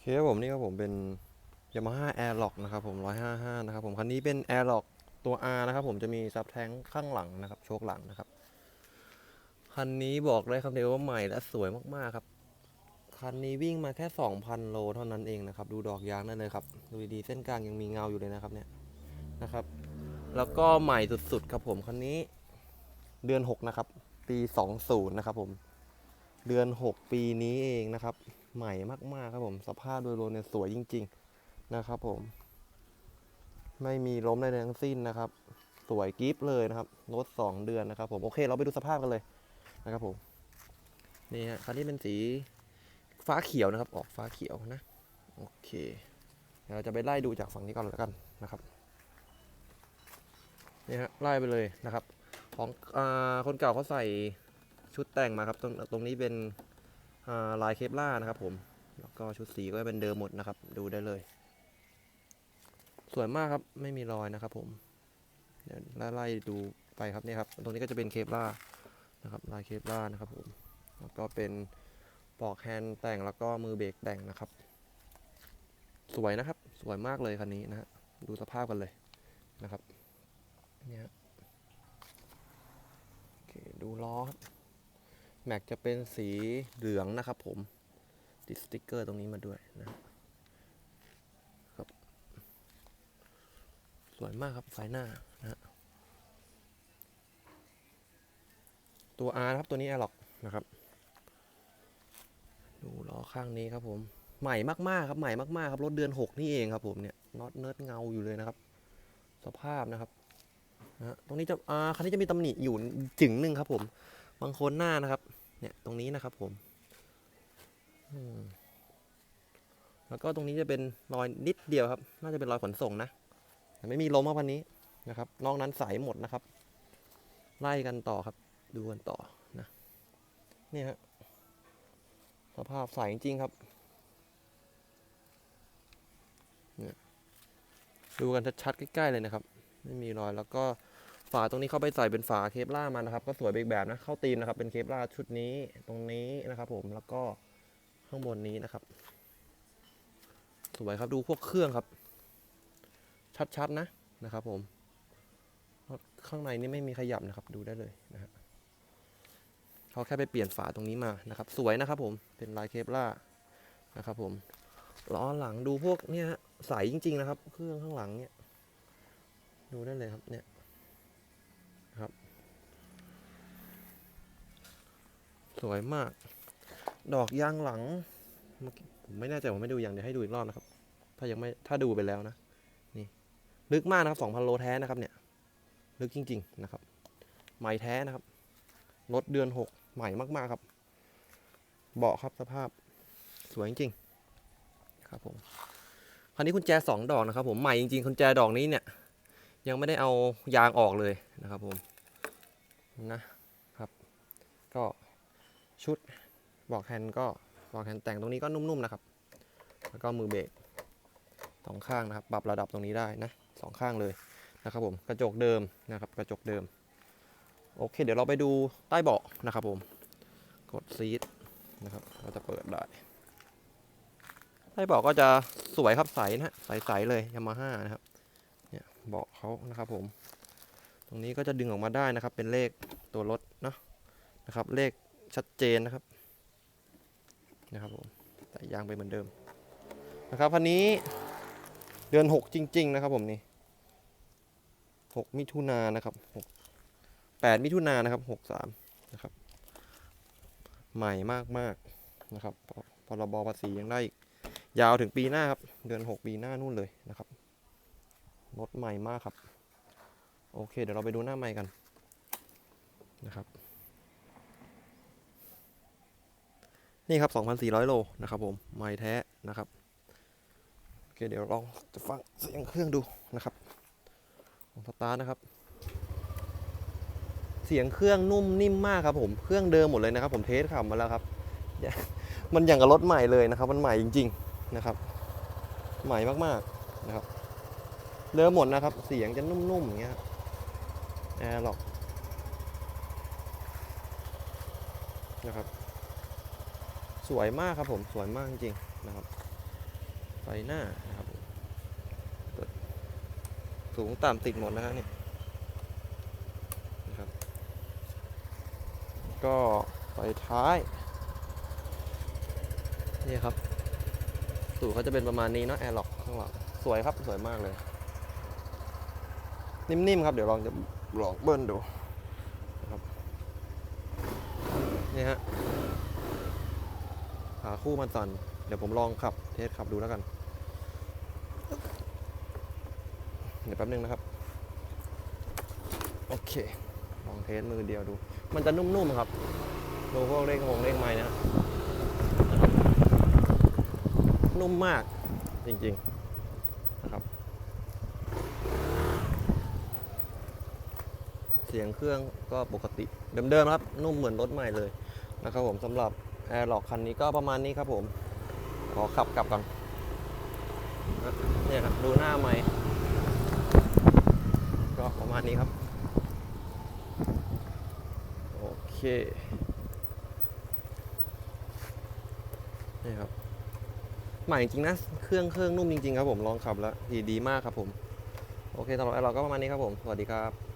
เคครับผมนี่ครับผมเป็น Yamaha Airlock นะครับผม 155 นะครับผมคันนี้เป็น Airlock ตัว R นะครับผมจะมีซับแทงข้างหลังนะครับ โชคหลังนะครับ คันนี้บอกได้คำเดียวว่าใหม่และสวยมากๆครับ คันนี้วิ่งมาแค่ 2,000 โลเท่านั้นเองนะครับ ดูดอกยางได้เลยครับ ดูดีๆเส้นกลางยังมีเงาอยู่เลยนะครับเนี่ยนะครับ แล้วก็ใหม่สุดๆครับผมคันนี้เดือน 6 นะครับ ปี 20 นะครับผม เดือน 6 ปีนี้เองนะครับ ใหม่มากๆครับผมสภาพโดยรวมเนี่ยสวยจริง ๆนะครับผม ไม่มีล้มใดๆทั้งสิ้นนะครับ สวยกิฟเลยนะครับรถ2เดือนนะครับ ผมโอเคเราไปดูสภาพกันเลยนะครับผมนี่ฮะคันนี้เป็นสีฟ้าเขียวนะครับ ออกฟ้าเขียวนะโอเคเดี๋ยวเราจะไปไล่ดูจากฝั่งนี้ก่อนแล้วกันนะครับนี่ฮะไล่ไปเลยนะครับ ของอคนเก่าเขาใส่ชุดแต่งมาครับ ตรงตรงนี้เป็น ลายเคปล่านะครับผมแล้วก็ชุดสีก็เป็นเดิมหมดนะครับ ดูได้เลย สวยมากครับไม่มีรอยนะครับ ผมเดี๋ยวไล่ดูไปครับนี่ครับตรงนี้ก็จะเป็นเคปล่านะครับลายเคปล่านะครับผมแล้วก็เป็นปลอกแฮนด์แต่งแล้วก็มือเบรกแต่งนะครับ สวยนะครับ สวยมากเลยคันนี้นะฮะดูสภาพกันเลยนะครับเนี่ยโอเคดูล้อครับ แม็กจะเป็นสีเหลืองนะครับ ผมติดสติกเกอร์ตรงนี้มาด้วยนะครับ สวยมากครับไฟหน้านะตัว R ครับตัวนี้ Airlock นะครับ ดูล้อข้างนี้ครับผม ใหม่มากๆครับใหม่มากๆครับรถเดือน 6 นี่เองครับผมเนี่ยน็อตเนิร์ดเงาอยู่เลยนะครับ สภาพนะครับนะตรงนี้จะอ่าคันนี้จะมีตำหนิอยู่จึงหนึ่งครับผม บางคนหน้านะครับ เนี่ยตรงนี้นะครับผมแล้วก็ตรงนี้จะเป็นรอยนิดเดียวครับ น่าจะเป็นรอยขนส่งนะแต่ไม่มีลมครับวันนี้นะครับ นอกนั้นใสหมดนะครับ ไล่กันต่อครับ ดูกันต่อนะนี่ฮะสภาพใสจริงๆครับเนี่ยดูกันชัดๆใกล้ๆเลยนะครับ ไม่มีรอยแล้วก็ ฝาตรงนี้เข้าไปใส่เป็นฝาเคปล่ามานะครับ ก็สวยอีกแบบนะเข้าตีมนะครับ เป็นเคปล่าชุดนี้ตรงนี้นะครับผมแล้วก็ข้างบนนี้นะครับ สวยครับดูพวกเครื่องครับ ชัดๆนะนะครับ ผมข้างในนี่ไม่มีขยับนะครับ ดูได้เลยนะฮะเขาแค่ไปเปลี่ยนฝาตรงนี้มานะครับ สวยนะครับ ผมเป็นลายเคปล่านะครับ ผมล้อหลังดูพวกเนี่ยใสจริง ๆ นะครับ เครื่องข้างหลังเนี่ยดูได้เลยครับเนี่ยครับ สวยมาก ดอกยางหลังผมไม่แน่ใจผมไม่ดูอย่างเดี๋ยวให้ดูอีกรอบนะครับ ถ้ายังไม่ถ้าดูไปแล้วนะ นี่ ลึกมากนะครับ2,000โลแท้นะครับเนี่ย ลึกจริง ๆ นะครับ ใหม่แท้นะครับ รถเดือน6ใหม่มากๆครับ เบาะครับสภาพสวยจริงๆครับผมคันนี้กุญแจสองดอกนะครับ ผมใหม่จริงๆกุญแจดอกนี้เนี่ย ยังไม่ได้เอายางออกเลยนะครับ ผมนะ ชุดบอกแฮนด์ก็บอกแฮนด์แต่งตรงนี้ก็นุ่มๆนะครับ แล้วก็มือเบรกสองข้างนะครับ ปรับระดับตรงนี้ได้นะสองข้างเลยนะครับผมกระจกเดิมนะครับ กระจกเดิม โอเค เดี๋ยวเราไปดูใต้เบาะนะครับผม กดซีทนะครับเราจะเปิดได้ใต้เบาะก็จะสวยครับใสนะฮะใสๆเลยยามาฮ่านะครับเนี่ยเบาะเขานะครับผม ตรงนี้ก็จะดึงออกมาได้นะครับ เป็นเลขตัวรถเนาะนะครับ เลข ชัดเจนนะครับนะครับผมใส่ยางไปเหมือนเดิมนะครับคันนี้เดือนหกจริง ๆ นะครับผมนี่หกมิถุนานะครับหกแปดมิถุนานะครับหกสามนะครับ ใหม่มากๆนะครับพรบภาษียังได้อีกยาวถึงปีหน้าครับ เดือนหกปีหน้านู่นเลยนะครับ รถใหม่มากครับ โอเค เดี๋ยวเราไปดูหน้าใหม่กันนะครับ นี่ครับ 2,400 โลนะครับผมใหม่แท้นะครับโอเคเดี๋ยวลองจะฟังเสียงเครื่องดูนะครับของสตาร์ทนะครับ เสียงเครื่องนุ่มนิ่มมากครับผมเครื่องเดิมหมดเลยนะครับ ผมเทสขับมาแล้วครับ มันอย่างกับรถใหม่เลยนะครับ มันใหม่จริง ๆนะครับ ใหม่มากๆนะครับเดิมหมดนะครับ เสียงจะนุ่มๆอย่างเงี้ยแอร์หรอกนะครับ สวยมากครับผมสวยมากจริงๆนะครับ ไฟหน้านะครับสูงต่ำติดหมดนะครับเนี่ยนะครับ ก็ไฟท้ายนี่ครับสูตรเขาจะเป็นประมาณนี้เนาะแอร์ล็อกข้างหลังสวยครับสวยมากเลย นิ่มๆครับเดี๋ยวลองจะลองเบิ้ลดูนะครับนี่ฮะ ขาคู่มันสั่น เดี๋ยวผมลองขับเทสขับดูแล้วกัน เดี๋ยวแป๊บนึงนะครับ โอเค ลองเทสมือเดียวดู มันจะนุ่มๆครับดูพวกเลขงงเลขไม้นะนุ่มมากจริงๆนะครับ เสียงเครื่องก็ปกติเดิมๆครับ นุ่มเหมือนรถใหม่เลยนะครับผมสำหรับ a i r l o c k คันนี้ก็ประมาณนี้ครับผม ขอขับกลับก่อนนะเนี่ยครับดูหน้าใหม่ ก็ประมาณนี้ครับ โอเคนี่ครับใหม่จริงนะ เครื่องเครื่องนุ่มจริงๆครับผมลองขับแล้วดีดีมากครับผม โอเคสำหรับเราก็ประมาณนี้ครับผม สวัสดีครับ